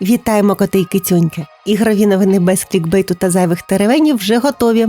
Вітаємо коти й кицюньки! Ігрові новини без клікбейту та зайвих теревенів вже готові.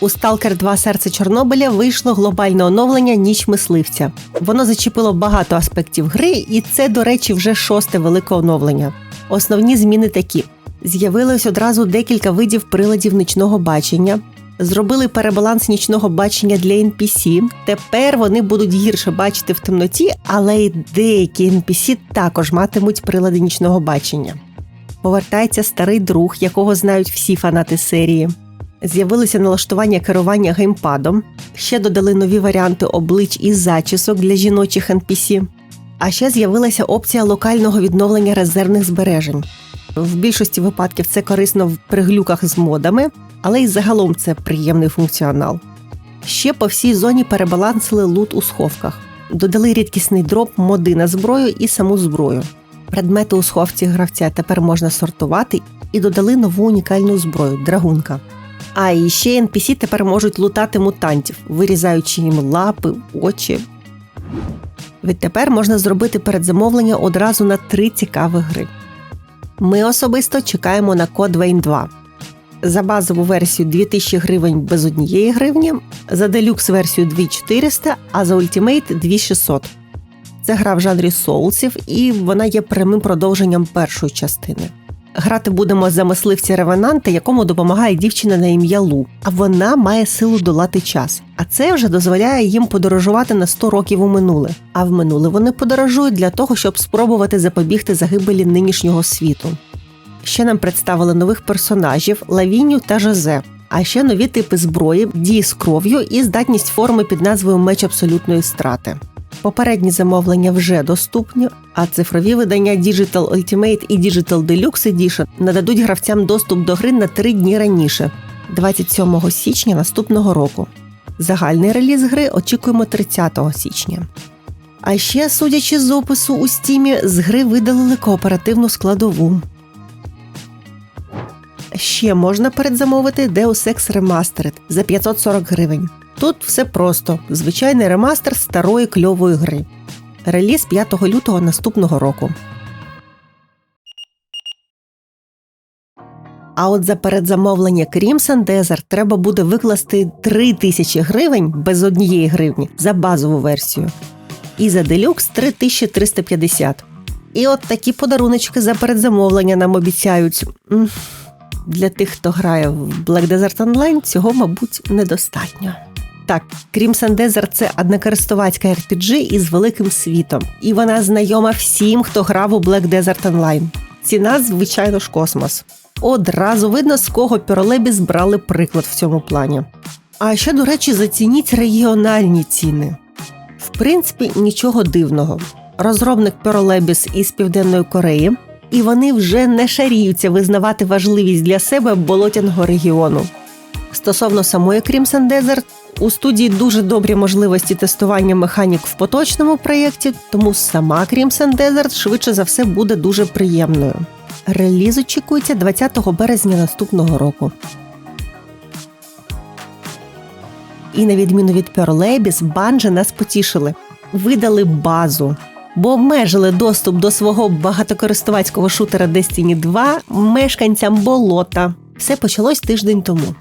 У Stalker 2 серце Чорнобиля вийшло глобальне оновлення Ніч мисливця. Воно зачепило багато аспектів гри, і це, до речі, вже шосте велике оновлення. Основні зміни такі: з'явилось одразу декілька видів приладів нічного бачення. Зробили перебаланс нічного бачення для NPC. Тепер вони будуть гірше бачити в темноті, але й деякі NPC також матимуть прилади нічного бачення. Повертається старий друг, якого знають всі фанати серії. З'явилося налаштування керування геймпадом. Ще додали нові варіанти облич і зачісок для жіночих NPC. А ще з'явилася опція локального відновлення резервних збережень. В більшості випадків це корисно в приглюках з модами, але й загалом це приємний функціонал. Ще по всій зоні перебалансили лут у сховках, додали рідкісний дроп, моди на зброю і саму зброю. Предмети у сховці гравця тепер можна сортувати і додали нову унікальну зброю драгунка. А і ще NPC тепер можуть лутати мутантів, вирізаючи їм лапи, очі. Відтепер можна зробити передзамовлення одразу на три цікаві гри. Ми особисто чекаємо на код Вейн 2. За базову версію 2000 гривень без однієї гривні, за делюкс версію 2400, а за ультимейт 2600. Це гра в жанрі соулсів, і вона є прямим продовженням першої частини. Грати будемо за мисливця ревенанта, якому допомагає дівчина на ім'я Лу, а вона має силу долати час. А це вже дозволяє їм подорожувати на 100 років у минуле. А в минуле вони подорожують для того, щоб спробувати запобігти загибелі нинішнього світу. Ще нам представили нових персонажів Лавіню та Жозе, а ще нові типи зброї, дії з кров'ю і здатність форми під назвою Меч абсолютної страти. Попередні замовлення вже доступні, а цифрові видання Digital Ultimate і Digital Deluxe Edition нададуть гравцям доступ до гри на три дні раніше, 27 січня наступного року. Загальний реліз гри очікуємо 30 січня. А ще, судячи з опису у стімі, з гри видалили кооперативну складову. Ще можна передзамовити Deus Ex Remastered за 540 гривень. Тут все просто: звичайний ремастер старої кльової гри. Реліз 5 лютого наступного року. А от за передзамовлення Crimson Desert треба буде викласти 3 тисячі гривень без однієї гривні за базову версію. І за делюкс 3350. І от такі подаруночки за передзамовлення нам обіцяють. Для тих, хто грає в Black Desert Online, цього, мабуть, недостатньо. Так, Crimson Desert – це однокористувацька RPG із великим світом, і вона знайома всім, хто грав у Black Desert Online. Ціна, звичайно ж, космос. Одразу видно, з кого Піролебіс брали приклад в цьому плані. А ще, до речі, зацініть регіональні ціни. В принципі, нічого дивного. Розробник Піролебіс із Південної Кореї, і вони вже не шаріються визнавати важливість для себе болотяного регіону. Стосовно самої Crimson Desert, у студії дуже добрі можливості тестування механік в поточному проєкті, тому сама Crimson Desert швидше за все буде дуже приємною. Реліз очікується 20 березня наступного року. І на відміну від Pearl Labs, Bungie нас потішили. Видали базу, бо обмежили доступ до свого багатокористувацького шутера Destiny 2 мешканцям болота. Все почалось тиждень тому.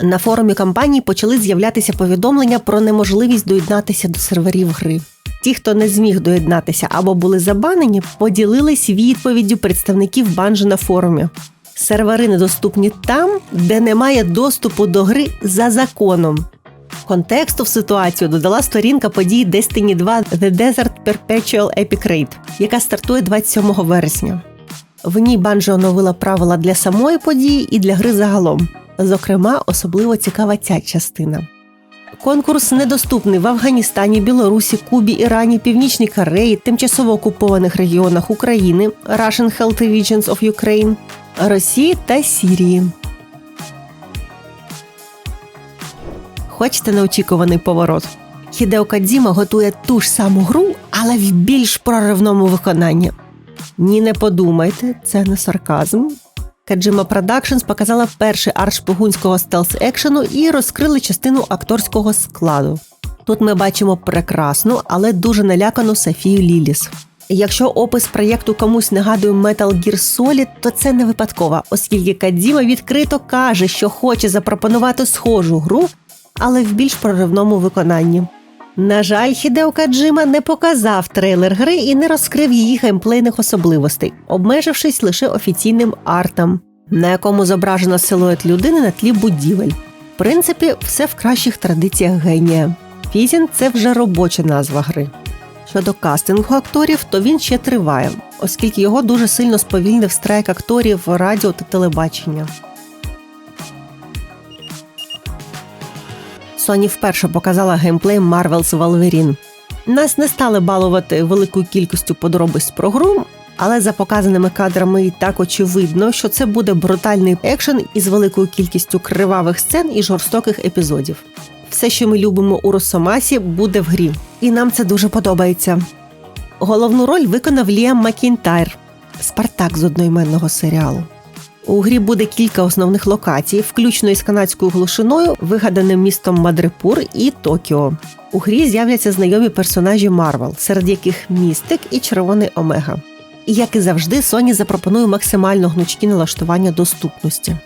На форумі компанії почали з'являтися повідомлення про неможливість доєднатися до серверів гри. Ті, хто не зміг доєднатися або були забанені, поділились відповіддю представників банжі на форумі. Сервери недоступні там, де немає доступу до гри за законом. Контексту в ситуацію додала сторінка подій Destiny 2 The Desert Perpetual Epic Raid, яка стартує 27 вересня. В ній Банжі оновила правила для самої події і для гри загалом. Зокрема, особливо цікава ця частина. Конкурс недоступний в Афганістані, Білорусі, Кубі, Ірані, Північній Кореї, тимчасово окупованих регіонах України, Russian Health Regions of Ukraine, Росії та Сірії. Хочете неочікуваний поворот? Хідео Кадзіма готує ту ж саму гру, але в більш проривному виконанні. Ні, не подумайте, це не сарказм. Каджима Productions показала перший арт шпигунського стелс-екшену і розкрили частину акторського складу. Тут ми бачимо прекрасну, але дуже налякану Софію Ліліс. Якщо опис проєкту комусь нагадує Metal Gear Solid, то це не випадково, оскільки Кадзіма відкрито каже, що хоче запропонувати схожу гру, але в більш проривному виконанні. На жаль, Хідео Каджима не показав трейлер гри і не розкрив її геймплейних особливостей, обмежившись лише офіційним артом, на якому зображено силует людини на тлі будівель. В принципі, все в кращих традиціях генія. Фізін це вже робоча назва гри. Щодо кастингу акторів, то він ще триває, оскільки його дуже сильно сповільнив страйк акторів радіо та телебачення. Sony вперше показала геймплей Marvel's Wolverine. Нас не стали балувати великою кількістю подробиць про гру, але за показаними кадрами і так очевидно, що це буде брутальний екшен із великою кількістю кривавих сцен і жорстоких епізодів. Все, що ми любимо у Росомасі, буде в грі, і нам це дуже подобається. Головну роль виконав Ліам Макінтайр, Спартак з одноіменного серіалу. У грі буде кілька основних локацій, включно із канадською глушиною, вигаданим містом Мадрепур і Токіо. У грі з'являться знайомі персонажі Марвел, серед яких містик і червоний Омега. І як і завжди, Sony запропонує максимально гнучкі налаштування доступності.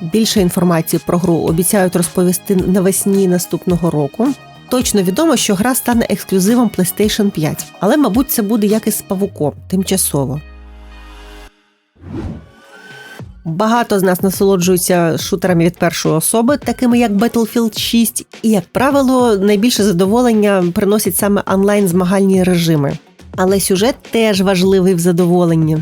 Більше інформації про гру обіцяють розповісти навесні наступного року. Точно відомо, що гра стане ексклюзивом PlayStation 5, але, мабуть, це буде як із павуком тимчасово. Багато з нас насолоджуються шутерами від першої особи, такими як Battlefield 6, і, як правило, найбільше задоволення приносять саме онлайн змагальні режими. Але сюжет теж важливий в задоволенні.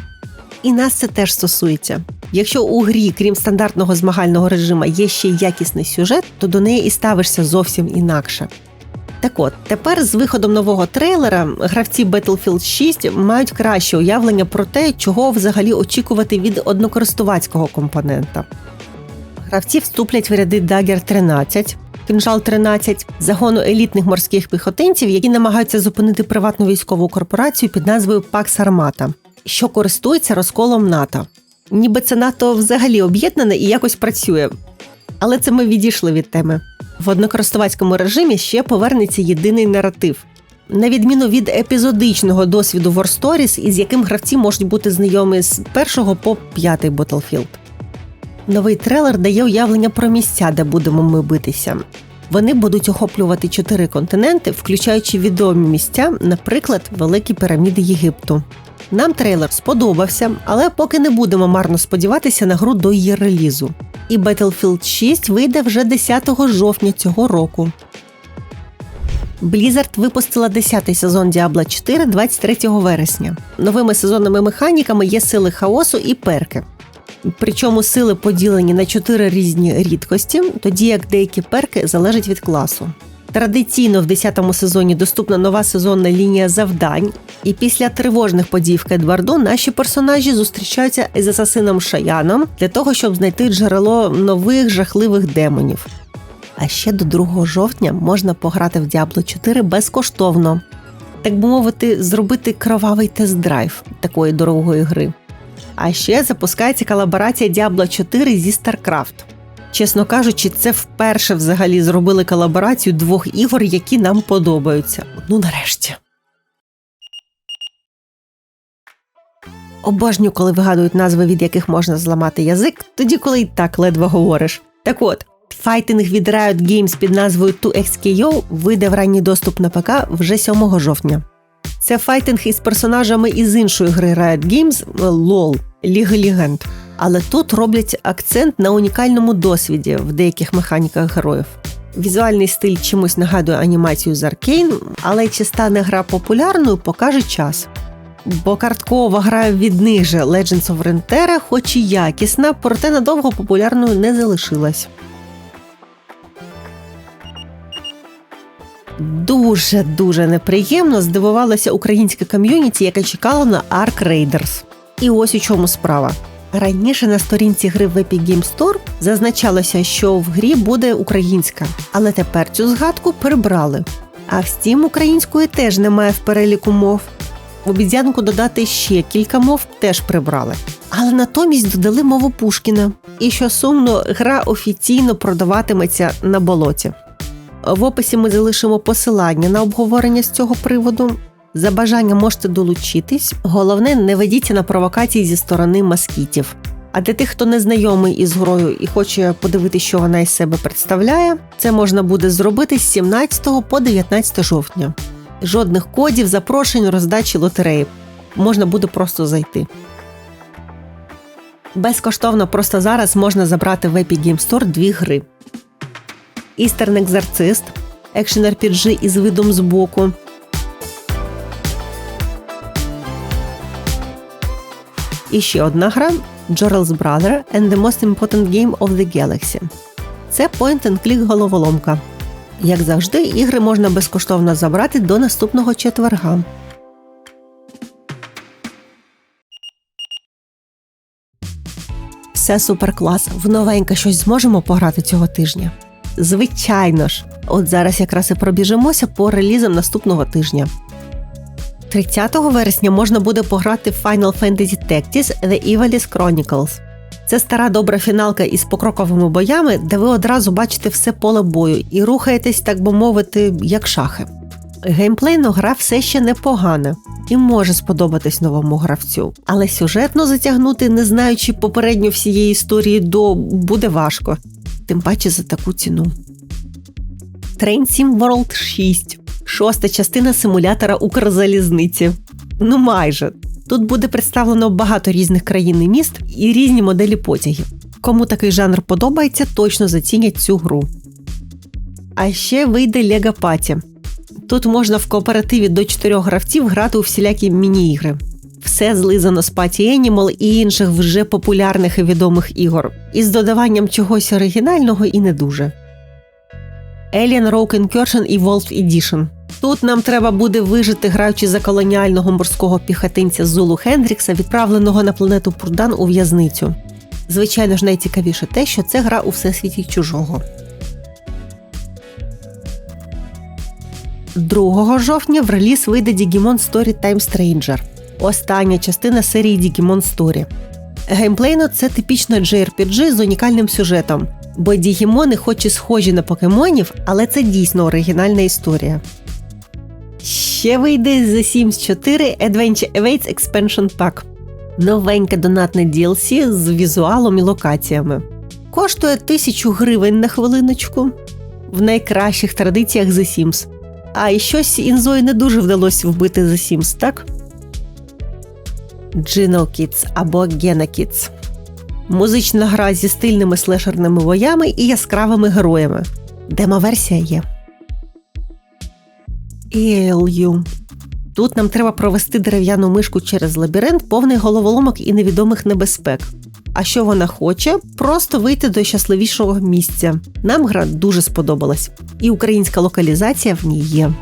І нас це теж стосується. Якщо у грі, крім стандартного змагального режиму, є ще якісний сюжет, то до неї і ставишся зовсім інакше. Так от, тепер з виходом нового трейлера гравці Battlefield 6 мають краще уявлення про те, чого взагалі очікувати від однокористувацького компонента. Гравці вступлять в ряди Dagger 13, Кинжал 13 загону елітних морських піхотинців, які намагаються зупинити приватну військову корпорацію під назвою Пакс Армата, що користується розколом НАТО. Ніби це НАТО взагалі об'єднане і якось працює. Але це ми відійшли від теми. В однокористувацькому режимі ще повернеться єдиний наратив. На відміну від епізодичного досвіду War Stories, із яким гравці можуть бути знайомі з першого по п'ятий Battlefield. Новий трейлер дає уявлення про місця, де будемо ми битися. Вони будуть охоплювати чотири континенти, включаючи відомі місця, наприклад, Великі піраміди Єгипту. Нам трейлер сподобався, але поки не будемо марно сподіватися на гру до її релізу. І Battlefield 6 вийде вже 10 жовтня цього року. Blizzard випустила 10-й сезон Diablo 4 23 вересня. Новими сезонними механіками є сили хаосу і перки. Причому сили поділені на чотири різні рідкості, тоді як деякі перки залежать від класу. Традиційно в 10-му сезоні доступна нова сезонна лінія завдань, і після тривожних подій в Кедварду наші персонажі зустрічаються із асасином Шаяном для того, щоб знайти джерело нових жахливих демонів. А ще до 2 жовтня можна пограти в Diablo 4 безкоштовно, так би мовити, зробити кровавий тест-драйв такої дорогої гри. А ще запускається колаборація Diablo 4 зі StarCraft. Чесно кажучи, це вперше взагалі зробили колаборацію двох ігор, які нам подобаються. Ну нарешті. Обожнюю, коли вигадують назви, від яких можна зламати язик, тоді коли й так ледве говориш. Так от, файтинг від Riot Games під назвою 2XKO вийде в ранній доступ на ПК вже 7 жовтня. Це файтинг із персонажами із іншої гри Riot Games LOL Ліги Легенд. Але тут роблять акцент на унікальному досвіді в деяких механіках героїв. Візуальний стиль чимось нагадує анімацію з Аркейн, але чи стане гра популярною, покаже час. Бо карткова гра від них же Legends of Runeterra хоч і якісна, проте надовго популярною не залишилась. Дуже дуже неприємно здивувалося українське ком'юніті, яке чекало на Ark Raiders. І ось у чому справа. Раніше на сторінці гри в Epic Game Store зазначалося, що в грі буде українська, але тепер цю згадку прибрали. А в Steam української теж немає в переліку мов. В обіцянку додати ще кілька мов теж прибрали. Але натомість додали мову Пушкіна. І що сумно, гра офіційно продаватиметься на болоті. В описі ми залишимо посилання на обговорення з цього приводу. За бажанням можете долучитись. Головне, не ведіться на провокації зі сторони москітів. А для тих, хто не знайомий із грою і хоче подивитися, що вона із себе представляє, це можна буде зробити з 17 по 19 жовтня. Жодних кодів, запрошень, роздачі лотереї. Можна буде просто зайти. Безкоштовно просто зараз можна забрати в Epic Game Store дві гри: Eastern Exorcist, екшен RPG із видом збоку. І ще одна гра Joral's Brother and the Most Important Game of the Galaxy. Це point-and-click головоломка. Як завжди, ігри можна безкоштовно забрати до наступного четверга. Все суперклас. В новеньке щось зможемо пограти цього тижня. Звичайно ж, от зараз якраз і пробіжимося по релізам наступного тижня. 30 вересня можна буде пограти в Final Fantasy Tactics The Ivalice Chronicles. Це стара добра фіналка із покроковими боями, де ви одразу бачите все поле бою і рухаєтесь, так би мовити, як шахи. Геймплейно гра все ще непогана і може сподобатись новому гравцю, але сюжетно затягнути, не знаючи попередньо всієї історії до буде важко, тим паче за таку ціну. Train Sim World 6 шоста частина симулятора Укрзалізниці. Ну майже. Тут буде представлено багато різних країн і міст і різні моделі потягів. Кому такий жанр подобається, точно зацінять цю гру. А ще вийде Лего Паті. Тут можна в кооперативі до чотирьох гравців грати у всілякі міні-ігри. Все злизано з Party Animal і інших вже популярних і відомих ігор, із додаванням чогось оригінального і не дуже. Alien Rogue Incursion Evolved Edition. Тут нам треба буде вижити, граючи за колоніального морського піхотинця Зулу Хендрікса, відправленого на планету Пурдан у в'язницю. Звичайно ж, найцікавіше те, що це гра у всесвіті чужого. 2 жовтня в реліз вийде Digimon Story Time Stranger. Остання частина серії Digimon Story. Геймплейно це типічно JRPG з унікальним сюжетом, бо Дігімони хоч і схожі на покемонів, але це дійсно оригінальна історія. Ще вийде The Sims 4 Adventure Awaits Expansion Pack. Новеньке донатне DLC з візуалом і локаціями. Коштує тисячу гривень на хвилиночку в найкращих традиціях The Sims. А і щось інзої не дуже вдалося вбити The Sims, так? Geno Kids або Gena Kids. Музична гра зі стильними слешерними боями і яскравими героями. Демоверсія є. ELU. Тут нам треба провести дерев'яну мишку через лабіринт, повний головоломок і невідомих небезпек. А що вона хоче? Просто вийти до щасливішого місця. Нам гра дуже сподобалась, і українська локалізація в ній є.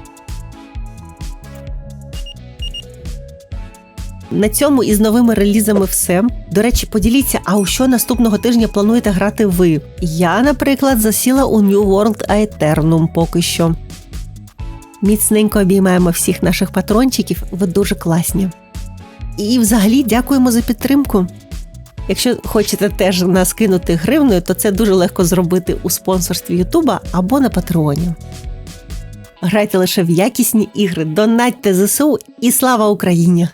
На цьому із новими релізами все. До речі, поділіться, а у що наступного тижня плануєте грати ви? Я, наприклад, засіла у New World Aeternum поки що. Міцненько обіймаємо всіх наших патрончиків, ви дуже класні. І взагалі дякуємо за підтримку. Якщо хочете теж нас кинути гривною, то це дуже легко зробити у спонсорстві Ютуба або на Патреоні. Грайте лише в якісні ігри, донатьте ЗСУ і слава Україні!